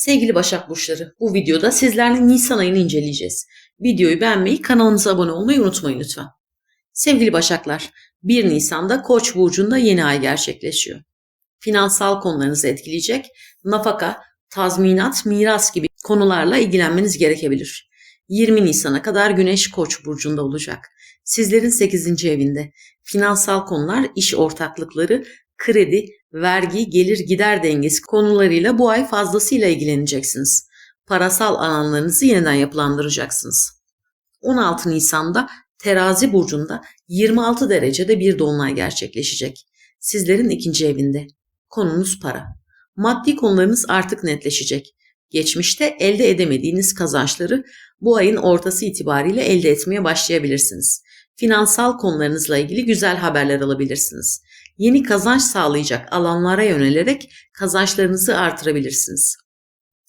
Sevgili Başak Burçları, bu videoda sizlerle Nisan ayını inceleyeceğiz. Videoyu beğenmeyi, kanalımıza abone olmayı unutmayın lütfen. Sevgili Başaklar, 1 Nisan'da Koç burcunda yeni ay gerçekleşiyor. Finansal konularınızı etkileyecek, nafaka, tazminat, miras gibi konularla ilgilenmeniz gerekebilir. 20 Nisan'a kadar Güneş Koç burcunda olacak. Sizlerin 8. evinde finansal konular, iş ortaklıkları, kredi, vergi, gelir gider dengesi konularıyla bu ay fazlasıyla ilgileneceksiniz. Parasal alanlarınızı yeniden yapılandıracaksınız. 16 Nisan'da Terazi burcunda 26 derecede bir dolunay gerçekleşecek. Sizlerin ikinci evinde. Konunuz para. Maddi konularınız artık netleşecek. Geçmişte elde edemediğiniz kazançları bu ayın ortası itibariyle elde etmeye başlayabilirsiniz. Finansal konularınızla ilgili güzel haberler alabilirsiniz. Yeni kazanç sağlayacak alanlara yönelerek kazançlarınızı artırabilirsiniz.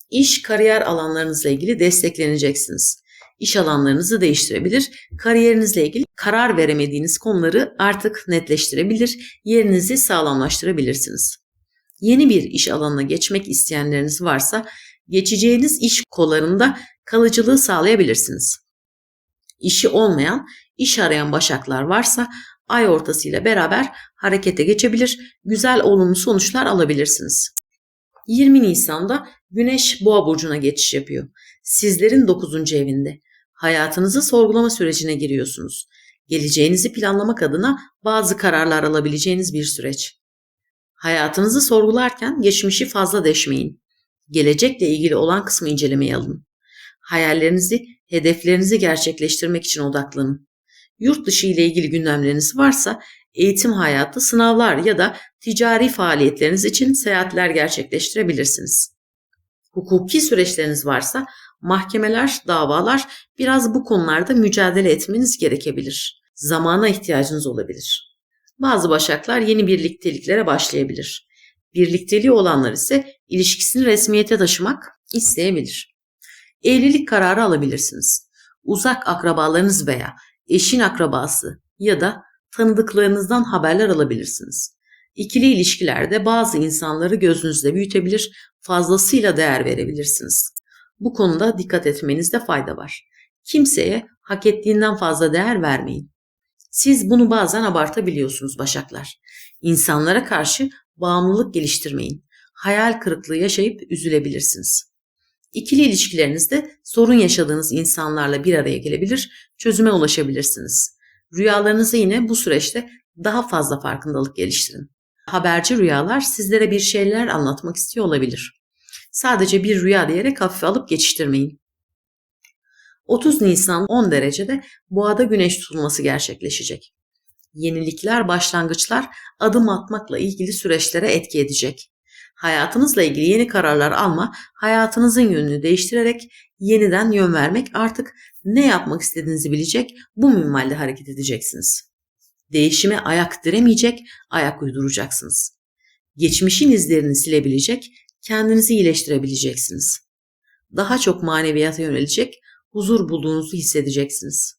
İş, kariyer alanlarınızla ilgili destekleneceksiniz. İş alanlarınızı değiştirebilir, kariyerinizle ilgili karar veremediğiniz konuları artık netleştirebilir, yerinizi sağlamlaştırabilirsiniz. Yeni bir iş alanına geçmek isteyenleriniz varsa geçeceğiniz iş kollarında kalıcılığı sağlayabilirsiniz. İşi olmayan, iş arayan başaklar varsa ay ortasıyla beraber harekete geçebilir, güzel olumlu sonuçlar alabilirsiniz. 20 Nisan'da Güneş Boğa burcuna geçiş yapıyor. Sizlerin 9. evinde. Hayatınızı sorgulama sürecine giriyorsunuz. Geleceğinizi planlamak adına bazı kararlar alabileceğiniz bir süreç. Hayatınızı sorgularken geçmişi fazla deşmeyin. Gelecekle ilgili olan kısmı incelemeye alın. Hayallerinizi, hedeflerinizi gerçekleştirmek için odaklanın. Yurt dışı ile ilgili gündemleriniz varsa eğitim hayatı, sınavlar ya da ticari faaliyetleriniz için seyahatler gerçekleştirebilirsiniz. Hukuki süreçleriniz varsa mahkemeler, davalar biraz bu konularda mücadele etmeniz gerekebilir. Zamana ihtiyacınız olabilir. Bazı başaklar yeni birlikteliklere başlayabilir. Birlikteliği olanlar ise ilişkisini resmiyete taşımak isteyebilir. Evlilik kararı alabilirsiniz. Uzak akrabalarınız veya eşin akrabası ya da tanıdıklarınızdan haberler alabilirsiniz. İkili ilişkilerde bazı insanları gözünüzde büyütebilir, fazlasıyla değer verebilirsiniz. Bu konuda dikkat etmenizde fayda var. Kimseye hak ettiğinden fazla değer vermeyin. Siz bunu bazen abartabiliyorsunuz başaklar. İnsanlara karşı bağımlılık geliştirmeyin. Hayal kırıklığı yaşayıp üzülebilirsiniz. İkili ilişkilerinizde sorun yaşadığınız insanlarla bir araya gelebilir, çözüme ulaşabilirsiniz. Rüyalarınızı yine bu süreçte daha fazla farkındalık geliştirin. Haberci rüyalar sizlere bir şeyler anlatmak istiyor olabilir. Sadece bir rüya diyerek hafife alıp geçiştirmeyin. 30 Nisan 10 derecede boğada güneş tutulması gerçekleşecek. Yenilikler, başlangıçlar adım atmakla ilgili süreçlere etki edecek. Hayatınızla ilgili yeni kararlar alma, hayatınızın yönünü değiştirerek yeniden yön vermek artık ne yapmak istediğinizi bilecek, bu minvalde hareket edeceksiniz. Değişime ayak diremeyecek, ayak uyduracaksınız. Geçmişin izlerini silebilecek, kendinizi iyileştirebileceksiniz. Daha çok maneviyata yönelecek, huzur bulduğunuzu hissedeceksiniz.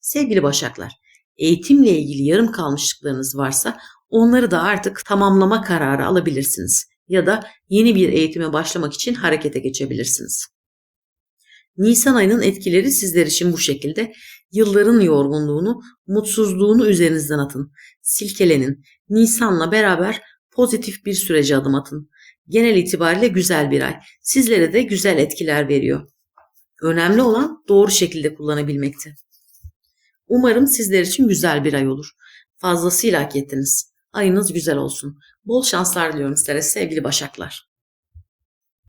Sevgili Başaklar, eğitimle ilgili yarım kalmışlıklarınız varsa onları da artık tamamlama kararı alabilirsiniz ya da yeni bir eğitime başlamak için harekete geçebilirsiniz. Nisan ayının etkileri sizler için bu şekilde. Yılların yorgunluğunu, mutsuzluğunu üzerinizden atın. Silkelenin. Nisan'la beraber pozitif bir sürece adım atın. Genel itibariyle güzel bir ay. Sizlere de güzel etkiler veriyor. Önemli olan doğru şekilde kullanabilmekte. Umarım sizler için güzel bir ay olur. Fazlasıyla hak ettiniz. Ayınız güzel olsun. Bol şanslar diliyorum sizlere sevgili başaklar.